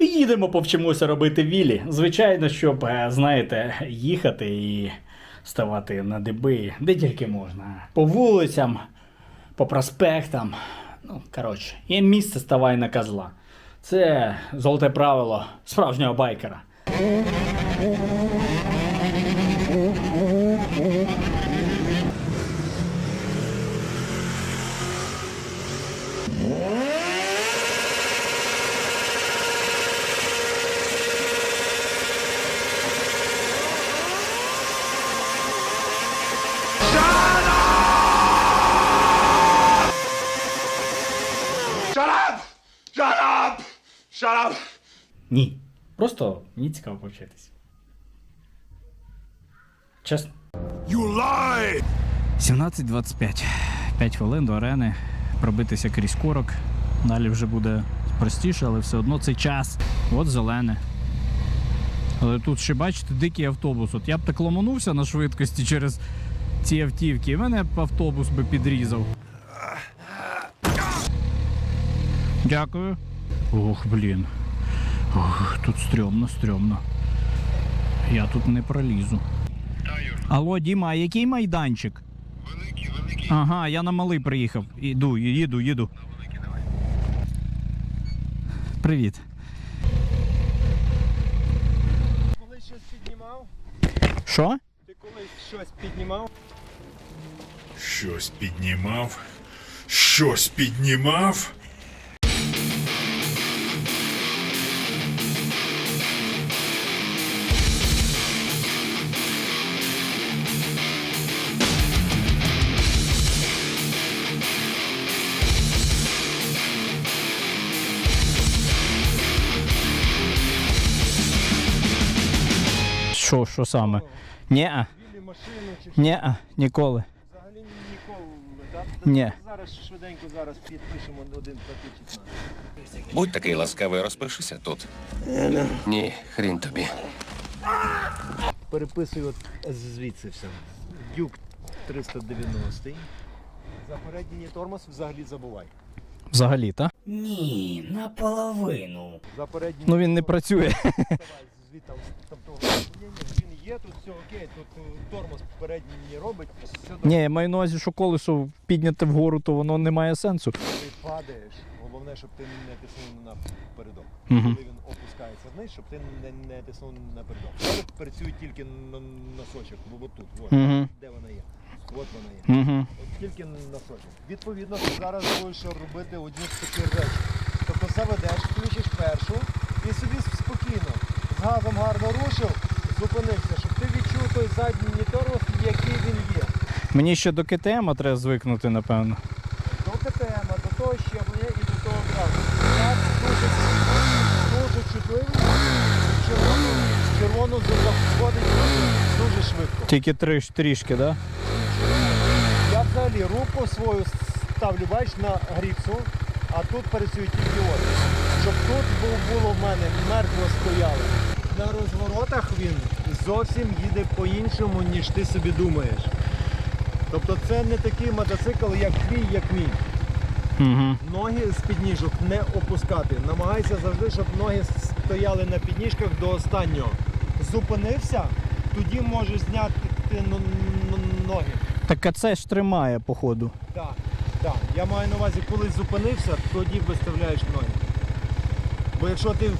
Їдемо, повчимося робити вілі. Звичайно, щоб, е, знаєте, їхати і ставати на диби, де тільки можна. По вулицям, по проспектам. Ну, коротше, є місце ставай на козла. Це золоте правило справжнього байкера. Просто мені цікаво повчитись. Чесно. You lie! 17.25. 5 хвилин до арени. Пробитися крізь корок. Далі вже буде простіше, але все одно це час. От зелене. Але тут ще бачите дикий автобус. От я б так ломанувся на швидкості через ці автівки, і мене б автобус би підрізав. Дякую. Ох, блін. Ох, тут стрьомно, стрьомно. Я тут не пролізу. Алло, Діма, а який майданчик? Великий, великий. Ага, я на малий приїхав. Іду, їду, їду. На Великий, давай. Привіт. Колись щось піднімав? Що? Ти колись щось піднімав? Щось піднімав. Щось піднімав. Що, що саме? Що? нє-а, ніколи. Взагалі ніколи. Ні. Зараз швиденько зараз підпишемо один пакетик. Будь такий ласкавий, розпишися тут. Ні, хрін тобі. Переписую от звідси все. Дюк 390. За передній тормоз взагалі забувай. Взагалі, та? Ні, наполовину. За передній Ну він не працює. Тобто, ні, ні, він є, тут все окей, тут е, тормоз передній робить, все. Ні, я маю на увазі, що колесо підняте вгору, то воно не має сенсу. Ти падаєш, головне, щоб ти не тиснув на передок. Мгм. Коли він опускається вниз, щоб ти не, не тиснув на передок. Зараз працює тільки на носочок, бо тут, от, Угу. де вона є. От вона є. Угу. От тільки носочок. Відповідно, ти зараз будеш робити одні з таких речей. Тобто заведеш, включиш першу і собі спокійно. Газом гарно рушив, зупинився, щоб ти відчув той задній тормоз, який він є. Мені ще до КТМ треба звикнути, напевно. До КТМ, до того щеплення і до того газу. Я дуже, дуже чутливий, червону, червону заходить дуже швидко. Тільки три, трішки, так? Да? Я взагалі руку свою ставлю, бач, на гріпсу, а тут працює тільки от. Щоб тут було в мене мертво стояло. На розворотах він зовсім їде по-іншому, ніж ти собі думаєш. Тобто це не такий мотоцикл, як твій, як мій. Угу. Ноги з підніжок не опускати. Намагайся завжди, щоб ноги стояли на підніжках до останнього. Зупинився, тоді можеш зняти ноги. Так а це ж тримає, походу. Так, так. Я маю на увазі, коли зупинився, тоді виставляєш ноги. Бо якщо ти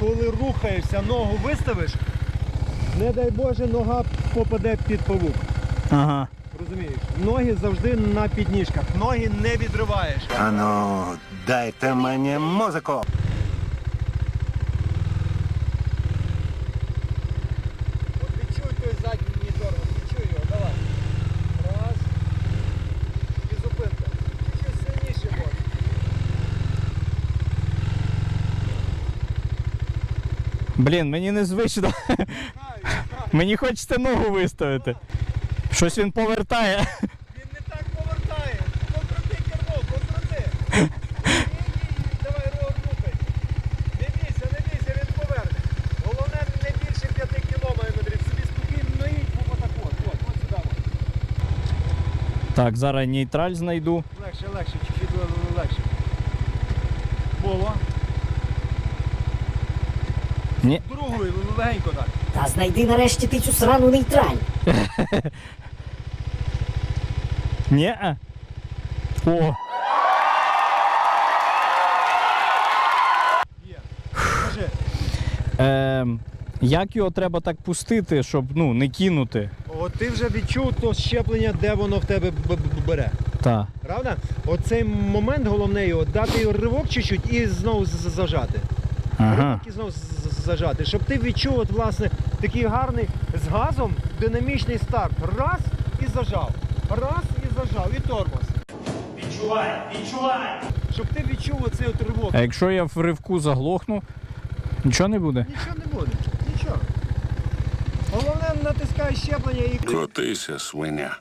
коли рухаєшся, ногу виставиш, не дай Боже, нога попаде під павук. Ага. Розумієш? Ноги завжди на підніжках. Ноги не відриваєш. Ану, дайте мені музику. От відчуй той задній тормоз, відчуй його, давай. Раз. І зупинка. Чуть сильніше може. Блін, мені незвично. Мені хочеться ногу виставити. Щось він повертає. Він не так повертає. Покрути кермо. Ні-ні-ні, давай рухай. Не бійся, не бійся, він поверне. Головне не більше 5 кілометрів. Собі спокійно їдь, отак от, от, от сюди. Так, зараз нейтраль знайду. Легше, легше, чуть-чуть легше. Було. Ні. Другою, легенько так. Та знайди нарешті ти цю срану нейтраль. Ні. О, Кажи, ем, як його треба так пустити, щоб ну, не кинути? от ти вже відчув то щеплення, де воно в тебе б- б- бере. Та. Правда? Оцей момент головне його дати його ривок чуть-чуть і знову з- з- зажати. Ага. І зажати. Щоб ти відчув, от, власне, такий гарний з газом динамічний старт. Раз і зажав. Раз і зажав. І тормоз. Відчувай, відчувай! Щоб ти відчув оцей от ривок. А якщо я в ривку заглохну, нічого не буде? Нічого не буде. Нічого. Головне натискай щеплення і Крутися, свиня.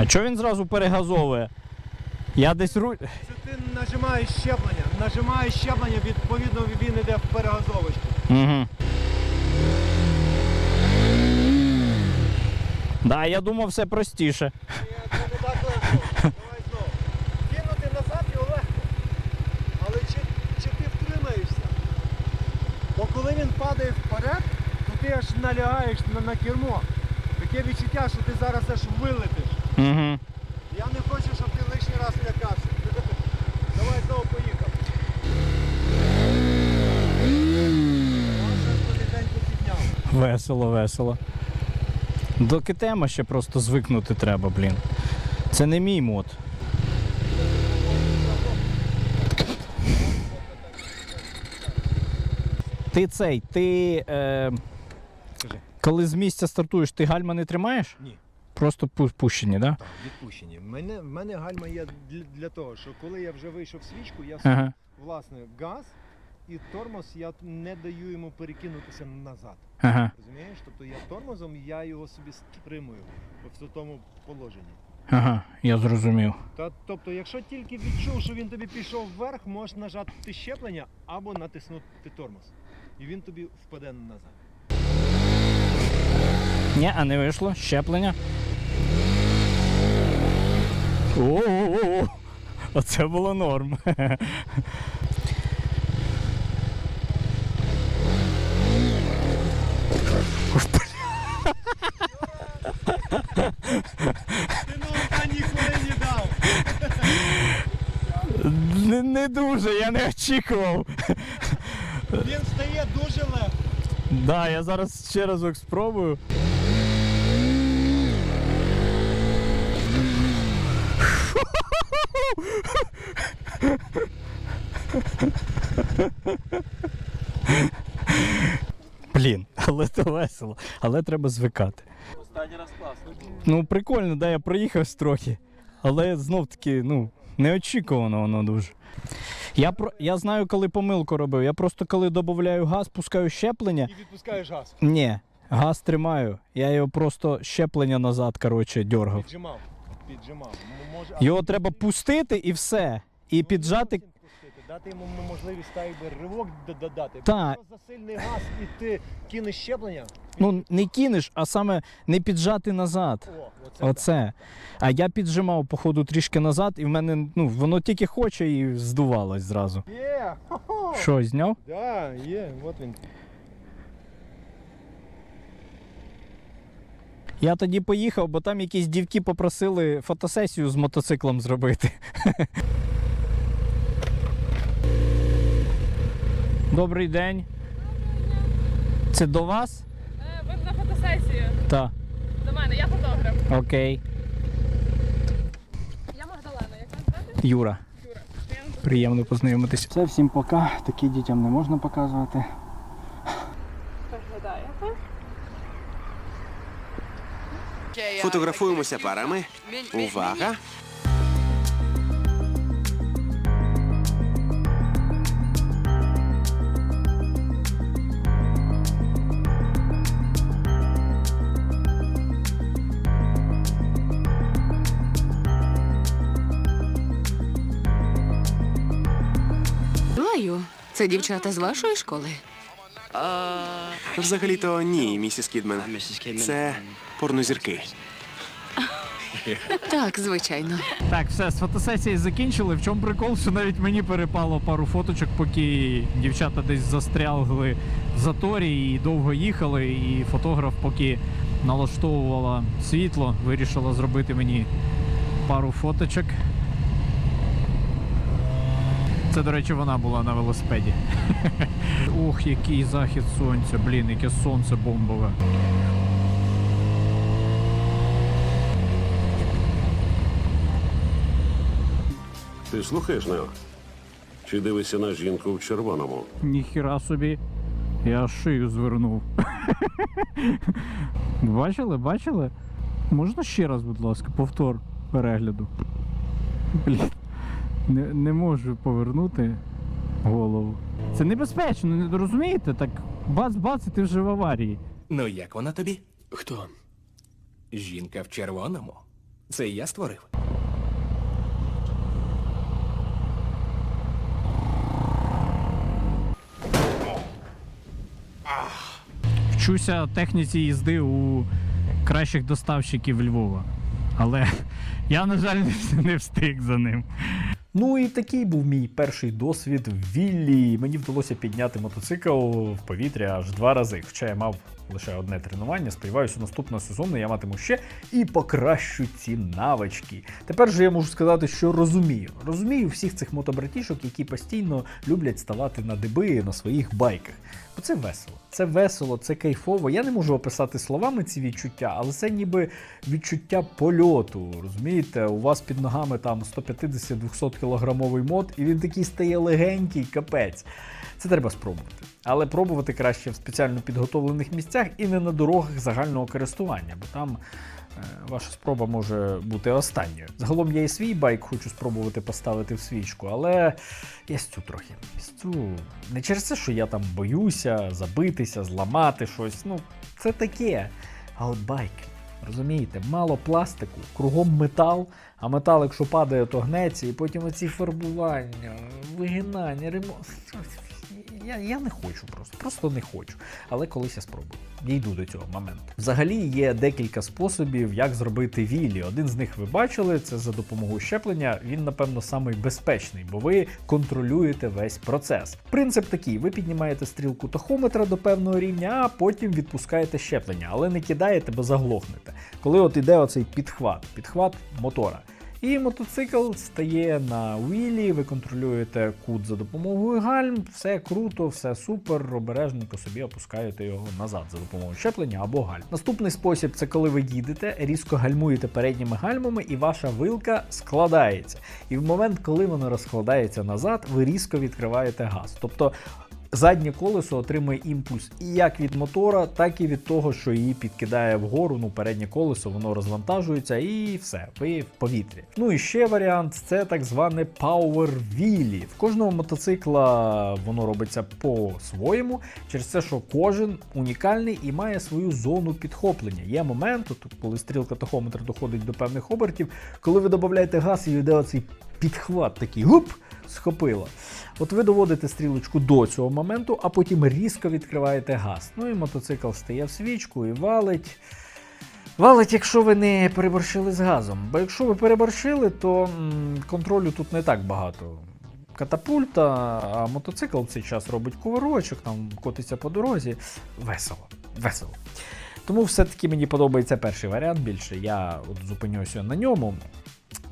А чого він зразу перегазовує? Я десь руль. Це ти нажимаєш щеплення, нажимаєш щеплення, відповідно він йде в перегазовочку. Угу. Да, я думав, все простіше. Це не так легко. Давай знову. Кинути назад його легко. Але чи, чи ти втримаєшся? Бо коли він падає вперед, то ти аж налягаєш на, на кермо. Таке відчуття, що ти зараз аж вилетиш. Угу. Я не хочу, щоб ти лишній раз лякався. Давай знову поїхав. Весело, весело. До китема ще просто звикнути треба, блін. Це не мій мод. Ти цей, ти. Е, коли з місця стартуєш, ти гальма не тримаєш? Ні. Просто пу- пущені, так? Да? Відпущені. Мене, в мене гальма є для, для того, що коли я вже вийшов в свічку, я Ага. власне газ і тормоз я не даю йому перекинутися назад. Ага. Розумієш? Тобто я тормозом я його собі стримую в тому положенні. Ага, я зрозумів. Та, тобто, якщо тільки відчув, що він тобі пішов вверх, можеш нажати щеплення або натиснути тормоз. І він тобі впаде назад. Ні, а не вийшло. Щеплення. О-о-о! Оце було норм. Не, не дуже, я не очікував. Він стає дуже легко. Да, я зараз ще разок спробую. Блін, але це весело. Але треба звикати. Останній раз класно. Ну, прикольно, да, я проїхав трохи. Але знов таки, ну, неочікувано воно дуже. Я, про, я знаю, коли помилку робив. Я просто коли додаю газ, пускаю щеплення. І відпускаєш газ. Ні, газ тримаю. Я його просто щеплення назад, коротше, дергав. Піджимав. Піджимав. Може, а Його треба пустити і все. І Ну, піджати. зовсім пустити, Дати йому можливість так якби ривок д- додати. Та. Якщо за сильний газ і ти кинеш щеплення, Ну, не кинеш, а саме не піджати назад. о, оце. Оце. А я піджимав, походу, трішки назад, і в мене ну, воно тільки хоче і здувалось зразу. Є! хо-хо! Що, зняв? Да, є, от він. Я тоді поїхав, бо там якісь дівки попросили фотосесію з мотоциклом зробити. Добрий день. Це до вас? Е, Ви на фотосесію Так. до мене, я фотограф. Окей. Я Магдалена, як вас звати? Юра. Юра. Приємно познайомитися. Це всім пока. Такі дітям не можна показувати. Фотографуємося парами. Увага! Лаю, це дівчата з вашої школи. Взагалі-то ні, місіс Кідмен. Це порнозірки. Так, звичайно. Так, все, з фотосесії закінчили. В чому прикол, що навіть мені перепало пару фоточок, поки дівчата десь застрягли в заторі і довго їхали, і фотограф, поки налаштовувала світло, вирішила зробити мені пару фоточок. Це, до речі, вона була на велосипеді. Ох, який захід сонця, блін, яке сонце бомбове. Ти слухаєш, Нео? Чи дивишся на жінку в червоному? Ніхіра собі. Я шию звернув. бачили, бачили? Можна ще раз, будь ласка, повтор перегляду. Блін. Не, не можу повернути голову. Це небезпечно, не розумієте? Так бац-бац, і ти вже в аварії. Ну як вона тобі? Хто? Жінка в червоному. Це я створив. Вчуся техніці їзди у кращих доставщиків Львова. Але я, на жаль, не- встиг за ним. Ну і такий був мій перший досвід в Віллі. Мені вдалося підняти мотоцикл в повітря аж два рази. Хоча я мав лише одне тренування. Сподіваюся, наступного сезону я матиму ще і покращу ці навички. Тепер же я можу сказати, що розумію. Розумію всіх цих мотобратішок, які постійно люблять ставати на диби на своїх байках. Бо це весело. Це весело, це кайфово. Я не можу описати словами ці відчуття, але це ніби відчуття польоту. Розумієте, у вас під ногами там 150-200 кілограмовий мод, і він такий стає легенький, капець. Це треба спробувати. Але пробувати краще в спеціально підготовлених місцях і не на дорогах загального користування, бо там е, ваша спроба може бути останньою. Загалом я і свій байк хочу спробувати поставити в свічку, але я стю трохи. Стю не через те, що я там боюся забитися, зламати щось. Ну, це таке. А от байк. Розумієте, мало пластику, кругом метал, а метал, якщо падає, то гнеться, і потім оці фарбування, вигинання, ремонт. Я, я не хочу просто, просто не хочу. Але колись я спробую. Дійду до цього моменту. Взагалі є декілька способів, як зробити вілі. Один з них ви бачили, це за допомогою щеплення. Він, напевно, самий безпечний, бо ви контролюєте весь процес. Принцип такий: ви піднімаєте стрілку тахометра до певного рівня, а потім відпускаєте щеплення, але не кидаєте, бо заглохнете. Коли от іде оцей підхват, підхват мотора. І мотоцикл стає на вілі, ви контролюєте кут за допомогою гальм, все круто, все супер, обережненько собі опускаєте його назад за допомогою щеплення або гальм. Наступний спосіб це коли ви їдете, різко гальмуєте передніми гальмами, і ваша вилка складається. І в момент, коли вона розкладається назад, ви різко відкриваєте газ. Тобто Заднє колесо отримує імпульс і як від мотора, так і від того, що її підкидає вгору. Ну, переднє колесо, воно розвантажується і все, ви в повітрі. Ну і ще варіант це так зване Power Wheelie. В кожного мотоцикла воно робиться по-своєму, через те, що кожен унікальний і має свою зону підхоплення. Є момент, от, коли стрілка тахометра доходить до певних обертів, коли ви додаєте газ і йде оцей підхват такий гуп, схопило. От ви доводите стрілочку до цього моменту, а потім різко відкриваєте газ. Ну і мотоцикл стає в свічку і валить. Валить, якщо ви не переборщили з газом. Бо якщо ви переборщили, то контролю тут не так багато. Катапульта, а мотоцикл в цей час робить кувирочок, там котиться по дорозі. Весело, весело. Тому все-таки мені подобається перший варіант більше. Я от зупинюся на ньому.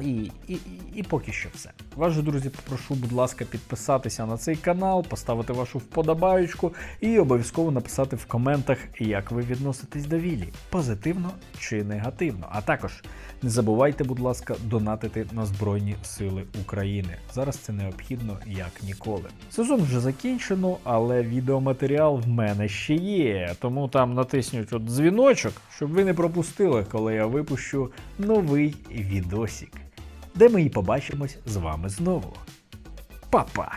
І, і, і, поки що все. Вас друзі, попрошу, будь ласка, підписатися на цей канал, поставити вашу вподобаючку і обов'язково написати в коментах, як ви відноситесь до Вілі, позитивно чи негативно. А також не забувайте, будь ласка, донатити на Збройні Сили України. Зараз це необхідно як ніколи. Сезон вже закінчено, але відеоматеріал в мене ще є. Тому там натисніть от дзвіночок, щоб ви не пропустили, коли я випущу новий відосик, де ми і побачимось з вами знову. Па-па!